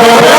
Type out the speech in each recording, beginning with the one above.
Oh!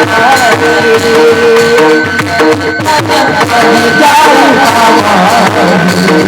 Thank you.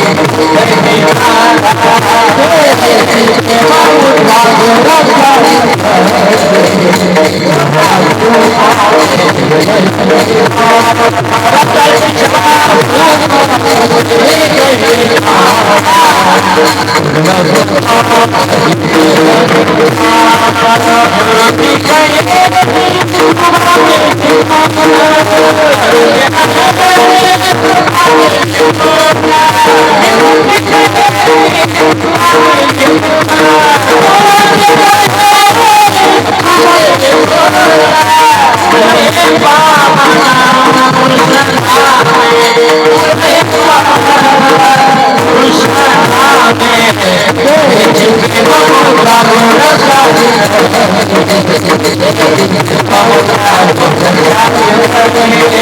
Yeah. Oh,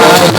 Thank